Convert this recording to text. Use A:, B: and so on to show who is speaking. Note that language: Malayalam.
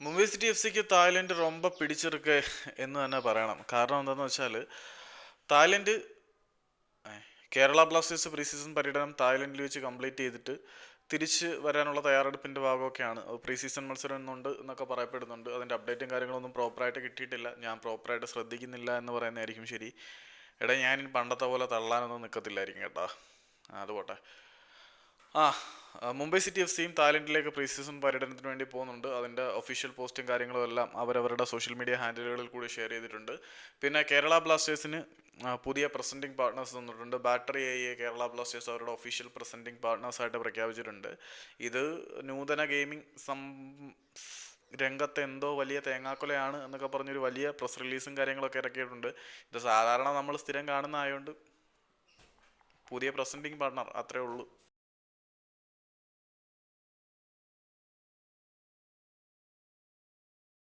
A: മുംബൈ സിറ്റി എഫ് സിക്ക് തായ്ലൻഡ് റൊമ്പ പിടിച്ചെടുക്കുക എന്ന് തന്നെ പറയണം. കാരണം എന്താണെന്ന് വെച്ചാൽ Thailand Kerala blasters pre season പര്യടനം തായ്ലൻഡിൽ വെച്ച് കംപ്ലീറ്റ് ചെയ്തിട്ട് തിരിച്ച് വരാനുള്ള തയ്യാറെടുപ്പിന്റെ ഭാഗമൊക്കെയാണ്. പ്രീ സീസൺ മത്സരം എന്നുണ്ട് എന്നൊക്കെ പറയപ്പെടുന്നുണ്ട്. അതിന്റെ അപ്ഡേറ്റും കാര്യങ്ങളൊന്നും പ്രോപ്പറായിട്ട് കിട്ടിയിട്ടില്ല. ഞാൻ പ്രോപ്പറായിട്ട് ശ്രദ്ധിക്കുന്നില്ല എന്ന് പറയുന്നതായിരിക്കും ശരി. എടാ ഞാൻ പണ്ടത്തെ പോലെ തള്ളാനൊന്നും നിൽക്കത്തില്ലായിരിക്കും കേട്ടോ. അതുപോട്ടെ ആ മുംബൈ സിറ്റി എഫ് സിയും തായ്ലൻഡിലേക്ക് പ്രീ സീസൺ പര്യടനത്തിന് വേണ്ടി പോകുന്നുണ്ട്. അതിന്റെ ഒഫീഷ്യൽ പോസ്റ്റും കാര്യങ്ങളും എല്ലാം അവരവരുടെ സോഷ്യൽ മീഡിയ ഹാൻഡിലുകളിൽ കൂടി ഷെയർ ചെയ്തിട്ടുണ്ട്. പിന്നെ കേരള ബ്ലാസ്റ്റേഴ്സിന് പുതിയ പ്രസന്റിംഗ് പാർട്ട്നേഴ്സ് തന്നിട്ടുണ്ട്. Battery I A Kerala blasters അവരുടെ ഒഫീഷ്യൽ പ്രസന്റിംഗ് പാർട്ട്നേഴ്സായിട്ട് പ്രഖ്യാപിച്ചിട്ടുണ്ട്. ഇത് നൂതന ഗെയിമിംഗ് സം രംഗത്തെ എന്തോ വലിയ തേങ്ങാക്കൊലയാണ് എന്നൊക്കെ പറഞ്ഞൊരു വലിയ പ്രസ് റിലീസും കാര്യങ്ങളൊക്കെ ഇറക്കിയിട്ടുണ്ട്. ഇത് സാധാരണ നമ്മൾ സ്ഥിരം കാണുന്ന ആയതുകൊണ്ട് പുതിയ പ്രസന്റിംഗ് പാർട്ട്ണർ അത്രേ ഉള്ളൂ.